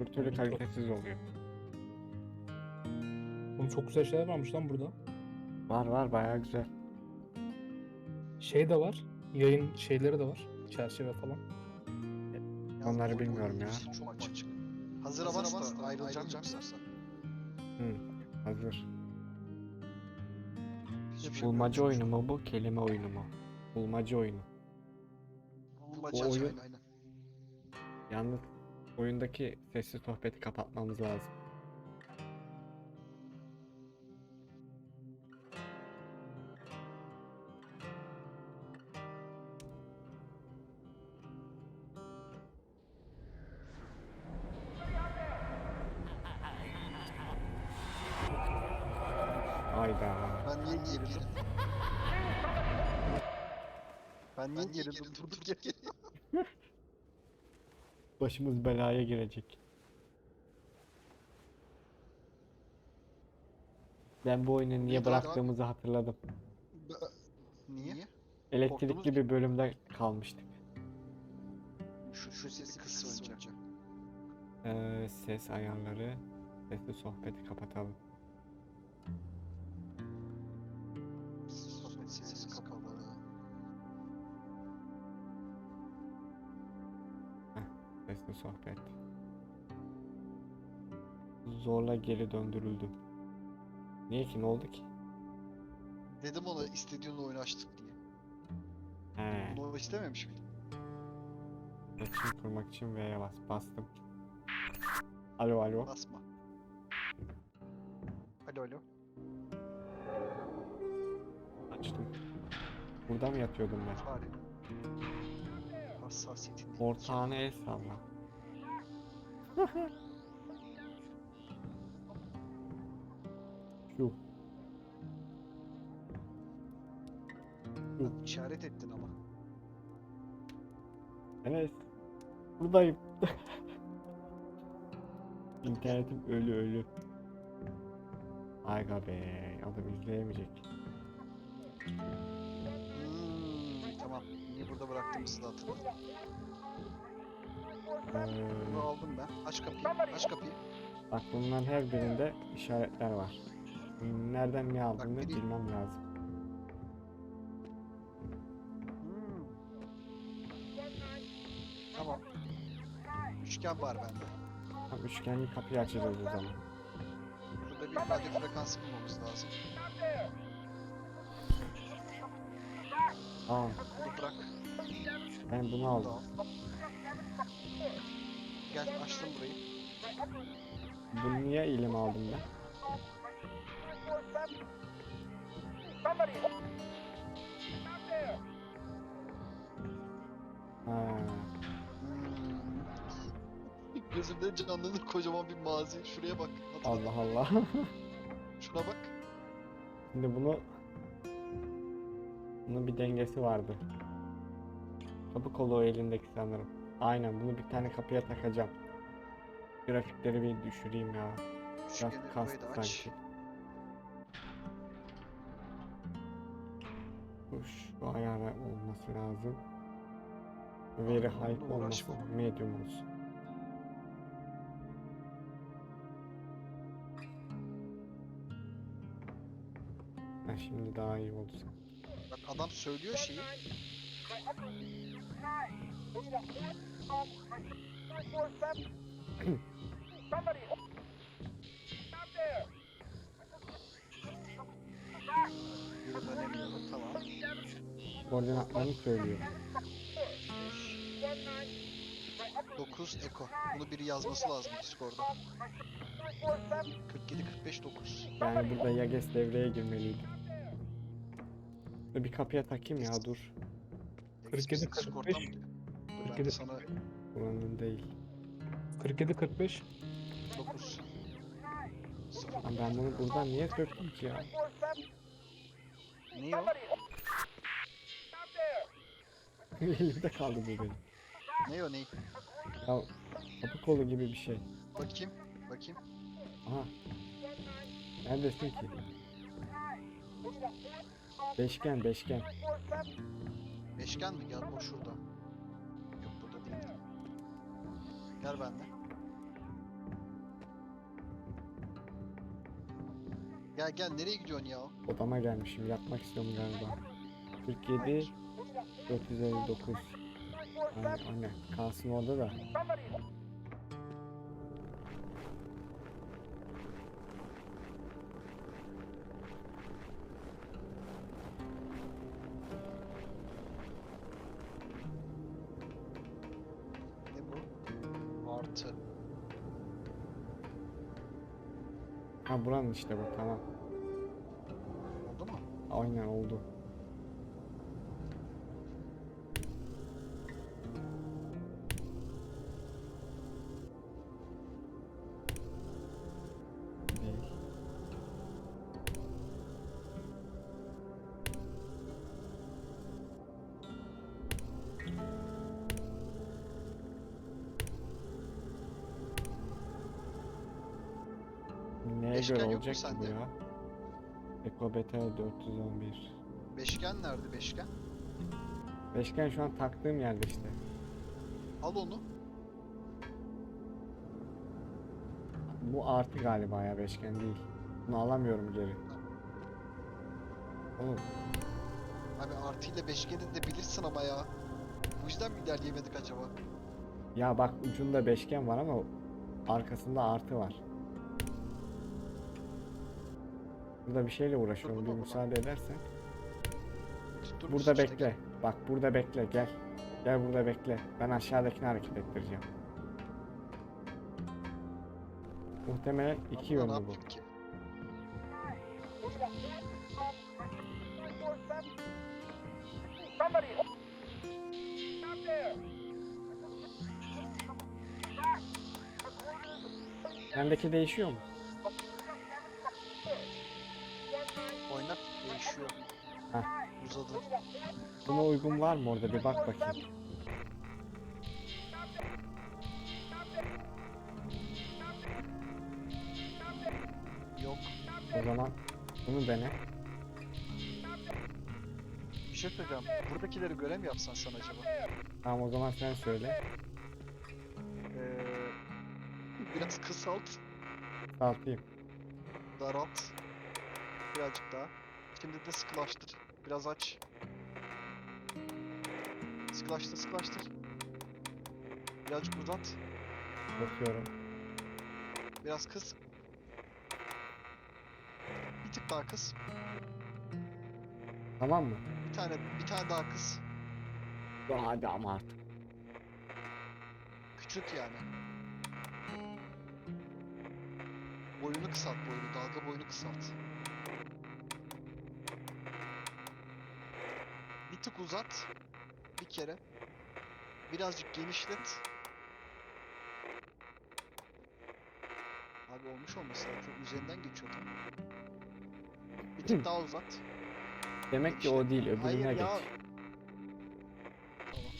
Bir türlü kalitesiz oluyor. Oğlum çok güzel şeyler varmış lan burada. Var var bayağı güzel. Şey de var. Yayın şeyleri de var. Çerçeve falan. Onları bilmiyorum ya. Çok açık. Hazır bas da ayrılacağım. Hı, hazır. Hiçbir şey Bulmaca oyunu mu bu? Kelime oyunu mu? Bulmaca oyunu. Bulmaca Bu oyun- aynen, aynen. Yalnız oyundaki sesli sohbeti kapatmamız lazım. Hayda. Ben niye gerildim? Ben niye gerildim? Durduk yere Başımız belaya girecek. Ben bu oyunu niye Bir daha devam. bıraktığımızı hatırladım. Niye? Elektrikli bir bölümde kalmıştık. Şu, şu sesi kıs önce. Ee, ses ayarları, sesli sohbeti kapatalım. Sesli sohbet. Zorla geri döndürüldüm. Niye ki? Ne oldu ki? Dedim ona istediğin oyunu açtık diye. He. Bunu istememiş miydim? İletişim kurmak için V'ye bas. Bastım. Alo alo. Basma. Alo alo. Açtım. Burada mı yatıyordum ben? Fare. Hassasiyetin. Ortağına el salla. Şu. İşaret ettin ama. Enes. Buradayım. İnternetim ölü ölü. Aga be. Adam izleyemeyecek. Hmm, tamam. Niye burada bıraktığımızı da hatırladım. Bunu aldım ben. Aç kapıyı. Aç kapıyı. bak bunların her birinde işaretler var. Nereden ne aldığını biri- bilmem lazım. Hmm. Tamam. Üçgen var bende. Tam üçgenli kapıyı açacağız o zaman. Burada bir radyo frekansı bulmamız lazım. Tamam. Bunu bırak. Ben bunu aldım. al. Gel açtım burayı. Bunu niye elime aldım ben? Ha. Gözümde canlanır kocaman bir mazi. Şuraya bak. Hatırladın Allah? Allah. Şuna bak. Şimdi bunu bunun bir dengesi vardı. Kapı kolu o elindeki sanırım. Aynen bunu bir tane kapıya takacağım. Grafikleri bir düşüreyim ya. Biraz kastı sanki. Bu şu ayarı olması lazım. Veri high olmasın, medium olsun. Ha, şimdi daha iyi oldu sanki. Bak adam söylüyor şeyi. Yürü dönemiyorum. Tamam. Koordinatlarını söylüyor. 9 Eko. Bunu biri yazması lazım Discord'da. 47 45 9. Yani burada Yages devreye girmeliydi. Bir kapıya takayım ya dur. 47, Discord'dan 45. ben de 47, sana Buranın değil. 47 45. 9. Lan ben bunu buradan niye söktüm ki ya? Ne o? Elimde kaldı bu benim. Ne o ne? Ya kapı kolu gibi bir şey. Bakayım. Bakayım. Aha. Neredesin ki? Beşgen beşgen. Beşgen mi? Gel o şurada. Ver bende. Gel gel nereye gidiyorsun ya? Odama gelmişim yapmak istiyorum galiba. 47 459 anne kalsın orada da Ha buranın işte bu tamam. Oldu mu? Aynen oldu. Beşgen göre yok mu olacak ki bu sende? ya? Eko Beta 411. Beşgen nerede beşgen? Beşgen şu an taktığım yerde işte. Al onu. Bu artı galiba ya beşgen değil. Bunu alamıyorum geri. Oğlum Abi artıyla beşgeni de bilirsin ama ya. Bu yüzden mi ilerleyemedik acaba? ya bak ucunda beşgen var ama arkasında artı var. Burada bir şeyle uğraşıyorum. Bir müsaade edersen. Burada bekle. Bak burada bekle gel. Gel burada bekle. Ben aşağıdakini hareket ettireceğim. Muhtemelen iki yönlü bu. ki? Değişiyor mu? Değişiyor. Heh. Uzadı. Buna uygun var mı orada bir bak bakayım. Yok. O zaman bunu dene. Bir şey söyleyeceğim. Buradakileri görev mi yapsan sen acaba? Tamam o zaman sen söyle. Ee, biraz kısalt. Saltayım. Daralt. Birazcık daha. Şimdi de sıkılaştır. Biraz aç. Sıkılaştır, sıkılaştır. Birazcık uzat. Bakıyorum. Biraz kıs. Bir tık daha kıs. Tamam mı? Bir tane, bir tane daha kıs. Ya hadi ama artık. Küçült yani. Boyunu kısalt boyunu. Dalga boyunu kısalt. Tık uzat. Bir kere. Birazcık genişlet. Abi olmuş olması lazım. Çok üzerinden geçiyor tam. Bir tık daha uzat. Demek ki o değil öbürüne Hayır geç. ya. Tamam.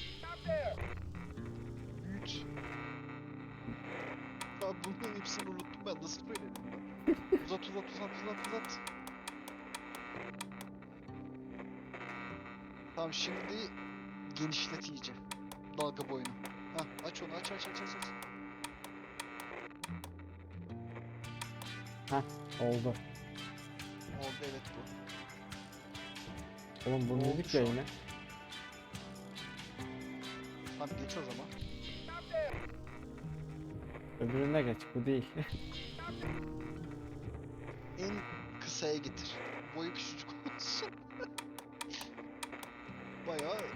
Büyüt. Ya bunların hepsini unuttum ben nasıl söyledim ben? uzat uzat uzat uzat uzat. Tamam şimdi genişlet iyice. Dalga boyunu. Hah aç onu aç aç aç aç. aç. Oldu. Oldu evet bu. Oğlum bunu Oldu dedik şu ya an. yine. Tamam geç o zaman. Öbürüne geç bu değil. En kısaya getir. Boyu küçücük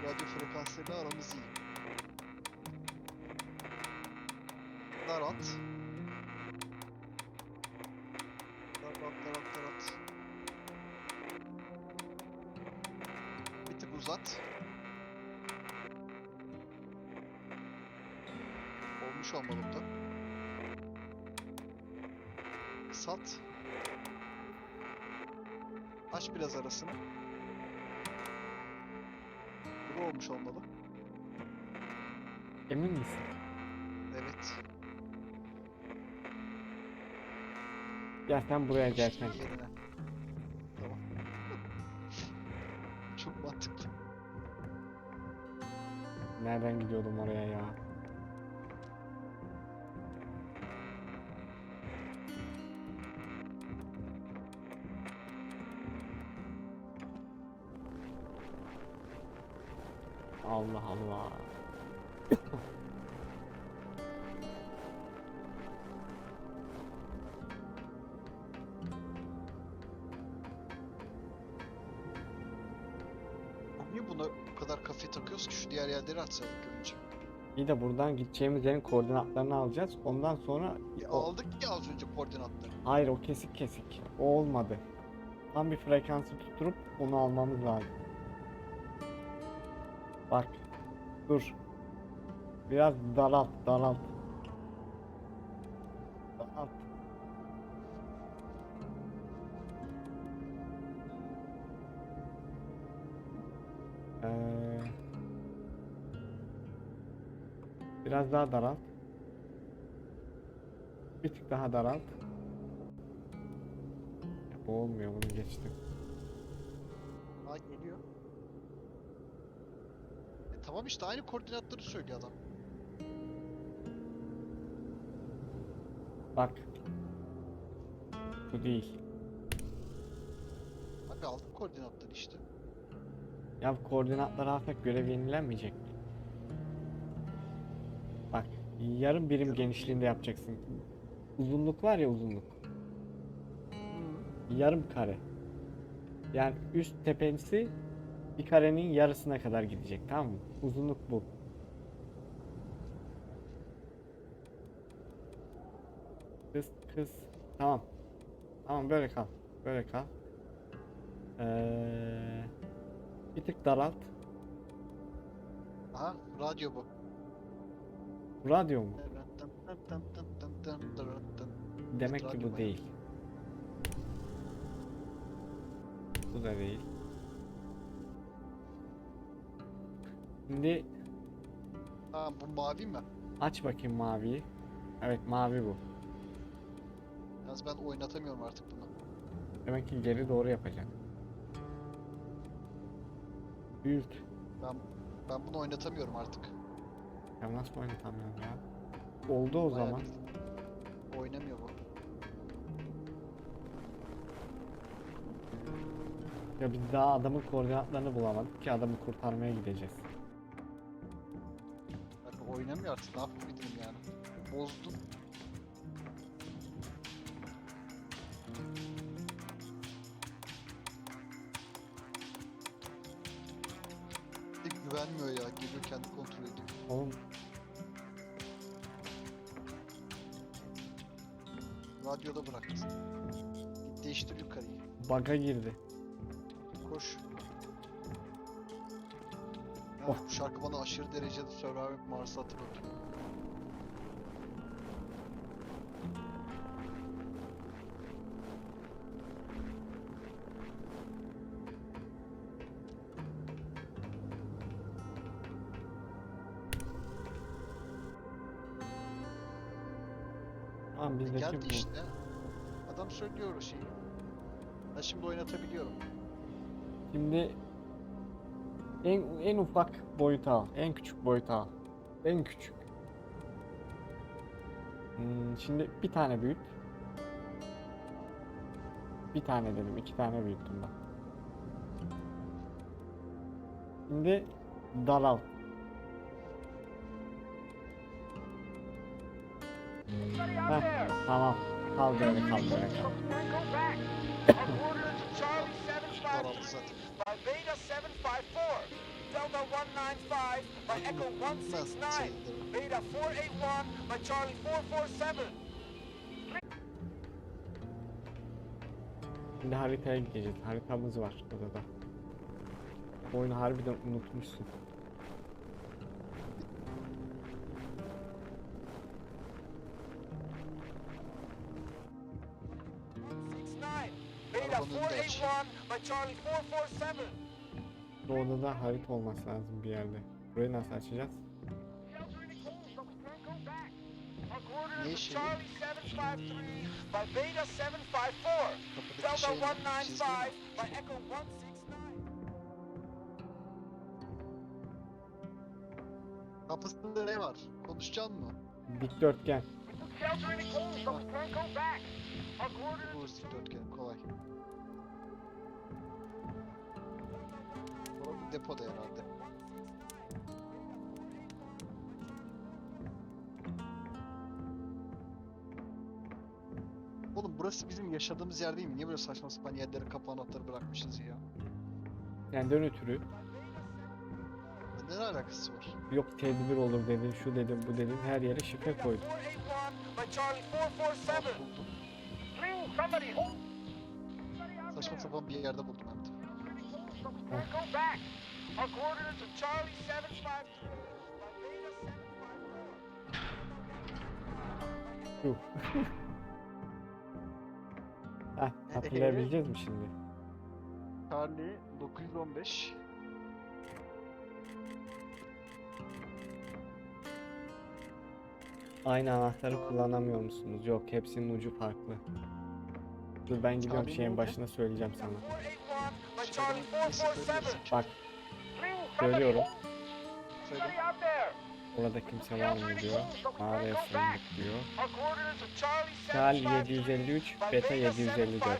radyo frekanslarıyla aramız iyi. Daralt. Daralt, daralt, daralt. Bir tık uzat. Olmuş olmalı bu da. Kısalt. Aç biraz arasını. Olmuş olmalı. Emin misin? Evet. Ya sen buraya gelsen. yerine. Tamam. Çok mantıklı. Nereden gidiyordum oraya ya? Allah. Niye buna bu kadar kafe takıyoruz ki şu diğer yerleri açsaydık önce. İyi de buradan gideceğimiz yerin koordinatlarını alacağız. Ondan sonra Ya o- aldık ya az önce koordinatları. hayır o kesik kesik. O olmadı. Tam bir frekansı tutturup onu almamız lazım. Bak. Dur. Biraz daralt, daralt. Daralt. Ee, biraz daha daralt. Bir tık daha daralt. Bu olmuyor bunu geçtim. Ha geliyor. Tamam işte aynı koordinatları söylüyor adam. Bak. Bu değil. Abi aldım koordinatları işte. Ya bu koordinatları alsak görev yenilenmeyecek mi? Bak. Yarım birim genişliğinde yapacaksın. Uzunluk var ya uzunluk. Yarım kare. Yani üst tepesi bir karenin yarısına kadar gidecek tamam mı? Uzunluk bu. Kız kız. Tamam. Tamam böyle kal. Böyle kal. Ee, bir tık daralt. Aha radyo bu. Radyo mu? Demek ki bu değil. Bu da değil. Şimdi Ha bu mavi mi? aç bakayım maviyi. Evet mavi bu. Yalnız ben oynatamıyorum artık bunu. Demek ki geri doğru yapacak. Büyük. Ben ben bunu oynatamıyorum artık. Ya nasıl oynatamıyorum ya? Oldu o Bayağı zaman. bir- Oynamıyor bu. Ya biz daha adamın koordinatlarını bulamadık ki adamı kurtarmaya gideceğiz. Oynamıyor artık ne yapabilirim yani. Bozdum. Hiç güvenmiyor ya. Geliyor kendi kontrol ediyor. Oğlum Radyoda bıraktı. Git değiştir yukarıyı. bug'a girdi. Koş. Oh. bu şarkı bana aşırı derecede Survivor Mars'ı hatırlatıyor. Tamam E bizdeki geldi işte. Adam söylüyor o şeyi. Ben şimdi oynatabiliyorum. Şimdi en en ufak boyutu al. En küçük boyutu al. En küçük. Hmm, şimdi bir tane büyüt. Bir tane dedim, iki tane büyüttüm ben. Şimdi daralt. Heh, tamam. Kal böyle kal böyle kal. Beta 754, Delta 195 by Echo Nasıl 169, sayılır? Beta 481 by Charlie 447. Şimdi haritaya gideceğiz. Haritamız var burada da. Oyunu harbiden unutmuşsun. Beta Arabanın önünde aç. 481 by Charlie 447. Orada da harita olması lazım bir yerde. Burayı nasıl açacağız? Ne işi? Charlie 753 by Beta 754, Kapıdaki Delta şey ne? 195 Çizgi mi? by Echo 169. Kapısında ne var? Konuşacaksın mı? Dikdörtgen. Shelter in O depoda herhalde. Oğlum burası bizim yaşadığımız yer değil mi? Niye böyle saçma sapan yerlere kapı anahtarı bırakmışız ya? Senden ötürü. Ne alakası var? Yok tedbir olur dedin, şu dedim, bu dedim. Her yere şifre koydum. Buldum. Saçma sapan bir yerde buldum hem de. Yuh. Heh, hatırlayabileceğiz mi şimdi? Charlie 915. Aynı anahtarı kullanamıyor musunuz? Yok, hepsinin ucu farklı. Dur ben gidiyorum Charlie şeyin başına söyleyeceğim sana. 481 by Charlie 447. Bak, there. Orada kimse var mı diyor. Mağaraya sığındık diyor. Charlie Charlie 753 753, by Beta 754. 754.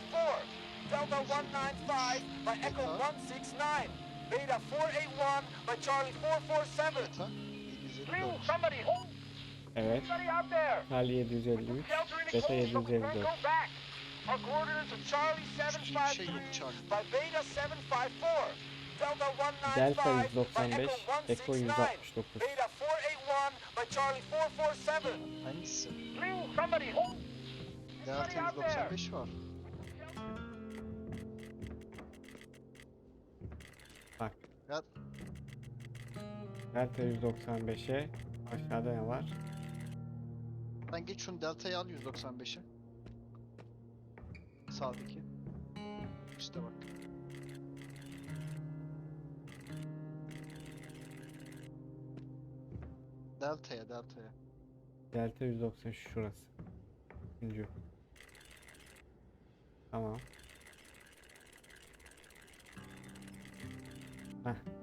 Delta 195 by Echo Beta. 169. Beta 481 by Charlie 447. Beta 754. Please, somebody hold. Evet. Charlie 753, Shelter in the Beta cold, so we can't 754. go back. Our coordinates are Charlie Hiçbir şey 753 yok Charlie. by Beta 754. Delta 195 Delta by 195, Echo Echo 169. 169. Beta 481 by Charlie 447. Hangisi? Please, somebody hold. Delta 195 var. Bak. Ya Delta 195'e aşağıda ne var? ben geç şunu Delta'yı al 195'e. Sağdaki. İşte bak. Delta'ya Delta'ya. Delta 190 şurası. Üçüncü. Tamam.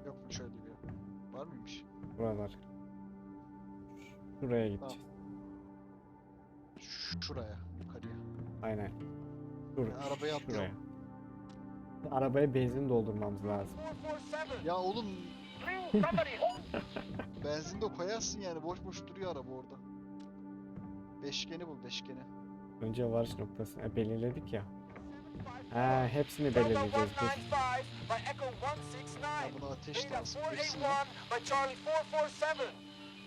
Yok mu şöyle bir? Var mıymış? Buralar. Şuraya gideceğiz. Ş- Şuraya, yukarıya. Aynen. Dur. Ya, arabaya atlayalım. Arabaya benzin doldurmamız lazım. 447. Ya oğlum benzin de koyarsın yani boş boş duruyor araba orada. Beşgeni bul beşgeni. Önce varış noktasını e, belirledik ya. Ha, hepsini belirleyeceğiz. Dur. 195 by Echo Ya 169. bunu ateş lazım. Hepsini 481 by Charlie 447.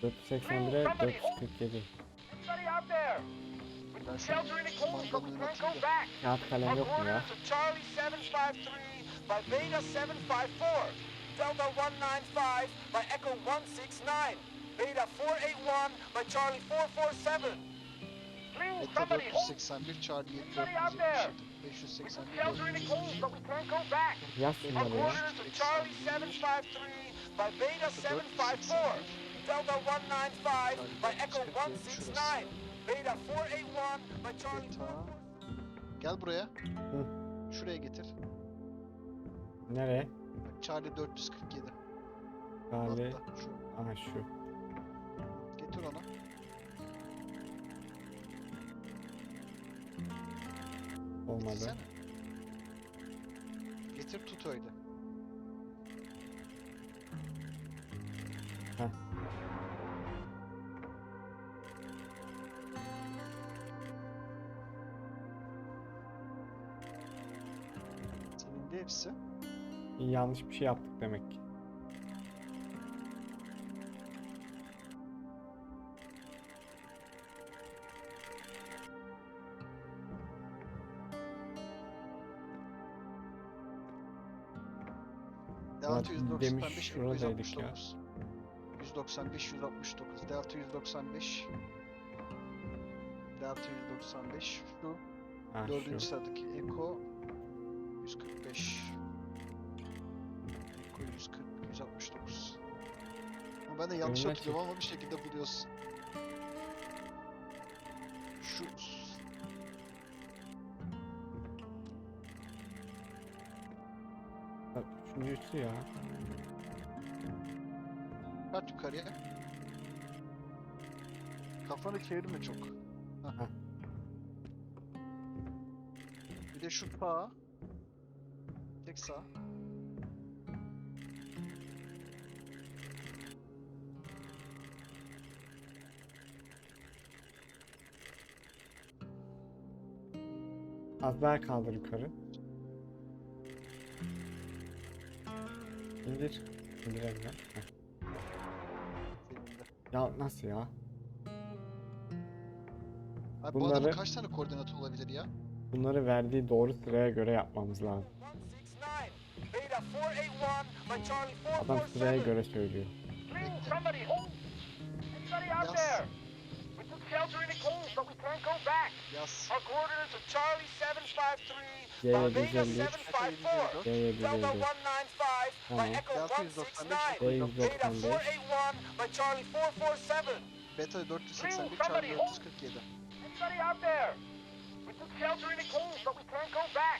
481'e 447. Somebody out there. Ben şu Shelter in the cold, so we kumandanın can't go atayım da. back. Kağıt kalem Our yok mu ya? coordinates are Charlie 753 by Beta 754. Delta 195 by Echo 169. Beta 481 by Charlie 447. Please, Beta somebody hold. 481, Charlie Somebody out there. 477, 581, Shelter in the cold, so we can't go back. Yaz Our şunları ya. coordinates are Charlie 753 by Beta 754. Delta 195 by Echo 169. Beta 481 by Charlie. Gel buraya. Hı. Şuraya getir. Nereye? Charlie 447. Charlie. Altta şu. Aha şu. Getir ona. Olmadı. Gitsene. Getir tut öyle. Hepsi. Yanlış bir şey yaptık demek ki. Delta Ulan demiş 195, şuradaydık ya. 169. 195, 169. Delta 195. Delta 195. Şu. Dördüncü sıradaki Eko 145 Eko 140 169 Ama ben de yanlış Önüne hatırlıyorum ama bir şekilde buluyorsun. Şu Bak, Üçüncüsü ya. kaç yukarıya? Kafanı çevirme çok. Hah. Bir de şu sağ. Tek sağ. Az daha kaldır yukarı. İndir. Senin de. Ya nasıl ya? Abi bu Bunları- adamın kaç tane koordinatı olabilir ya? Bunları verdiği doğru sıraya göre yapmamız lazım. 169. Beta 481 by Charlie Adam sıraya 447. göre söylüyor. Please, somebody hold. Anybody out Yes. there? We took shelter in the cave, but we can't go back. Yaz. Our coordinates are Charlie 753 Yeah, by Beta 754. Delta 195 by Tamam. Echo Delta 169.195. Beta 481 by Charlie 447. Beta 481 Please, çarpı somebody hold. 447. Anybody out there? We took shelter in the cave, but we can't go back.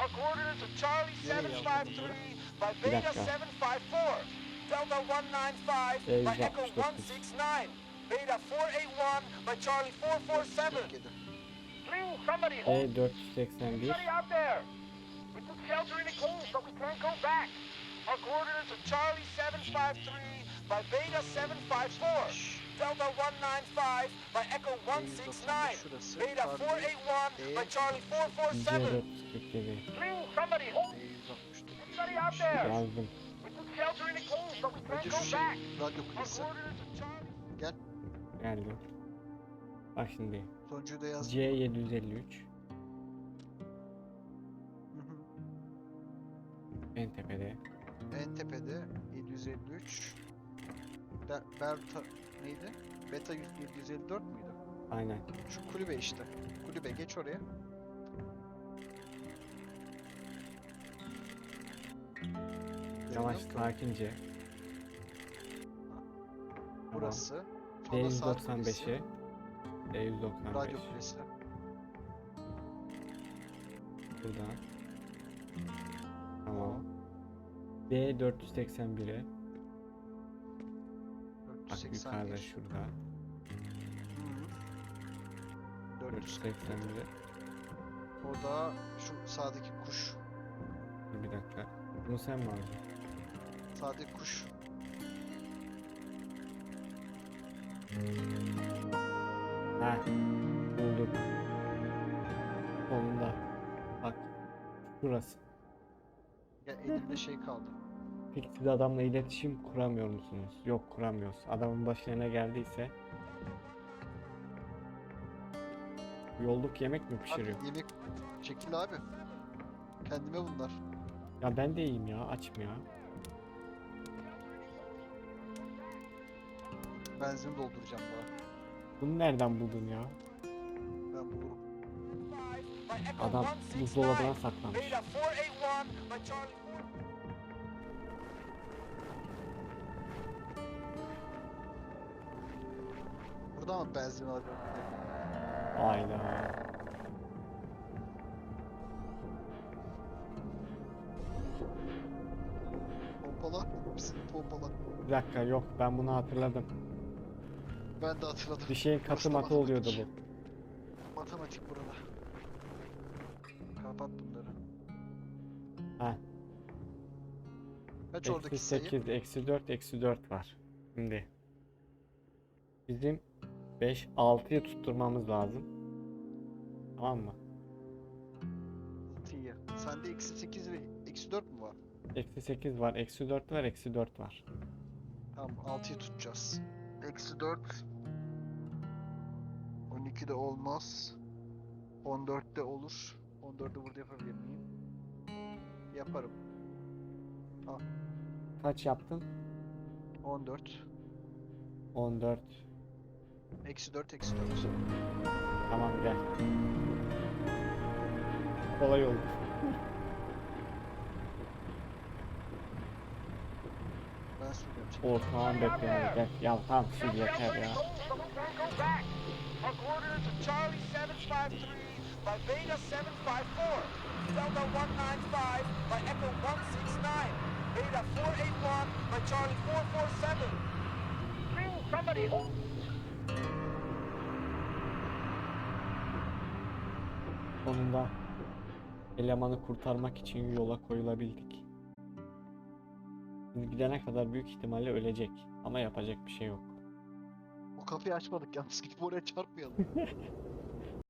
Our coordinates are Charlie Yeah, yeah, 753 by Bir Beta 754. Delta 195 by Echo 169. 169. Beta 481 by Charlie 447. 47. Please, somebody hold. E481 out there? We took shelter in the cold, but we can't go back. Our coordinates are Charlie 753 by Beta 754. Delta 195 by Echo 169. Şurası. Beta Pardon. 481 by Charlie 447. C447 Please, somebody hold. E164. Anybody out there? We took shelter in the cave, but we can't go back. radyo kulesi. Gel. Geldim. Bak şimdi. Sonuncuyu da yaz. C753 Hı hı. en tepede. En tepede 753. Be Berta neydi? Beta 754 müydü? Aynen. Şu kulübe işte. Kulübe geç oraya. Yavaş sakince. Burası. Sonra saat kulesi. D195'e D195 Radyo kulesi. buradan. Tamam. D481'e bak yukarıda 481. şurada. Hı hı. 441. 481'e O da şu sağdaki kuş. Dur bir dakika. Bunu sen mi alacaksın? Sağdaki kuş. Heh. Buldum. Sonunda. Bak. Şurası. Ya elimde şey kaldı. Peki siz adamla iletişim kuramıyor musunuz? Yok kuramıyoruz. Adamın başına ne geldiyse Yolluk yemek mi pişiriyor? Abi, yemek çekil abi. Kendime bunlar. Ya ben de iyiyim ya açım ya. Benzin dolduracağım daha. Bunu nereden buldun ya? Ben bulurum. Adam 169. buzdolabına saklamış. Beta 481 by Charlie 4 Burada mı benzin alacağım? Hayda. Pompala. Bizim pompala. Bir dakika yok ben bunu hatırladım. Ben de hatırladım. Bir şey katı matı oluyordu bu. matematik. Matematik burada. Kapat bunları. Ha. Kaç oradaki Eksi sayı? 8, eksi 4, eksi 4 var. Şimdi bizim 5, 6'yı tutturmamız lazım. Tamam mı? T'ye. Sende eksi 8 ve eksi 4 mü var? Eksi 8 var, eksi 4 var, eksi 4 var. Tamam 6'yı tutacağız. Eksi 4. 12'de olmaz. 14'te olur. 14'ü burada yapabilir miyim? Yaparım. Kaç yaptın? 14. 14. Eksi 4 eksi 4. Tamam gel. Kolay oldu. Ben söylüyorum. çek. Ortağım bekliyor. Gel. Ya tamam şimdi yeter ya. Our coordinates are Charlie 753 by Beta 754. Delta 195 by Echo 169. Beta 481 by Charlie 447. Please, somebody hold. Sonunda elemanı kurtarmak için yola koyulabildik. Biz gidene kadar büyük ihtimalle ölecek. Ama yapacak bir şey yok. O kapıyı açmadık yalnız gidip oraya çarpmayalım.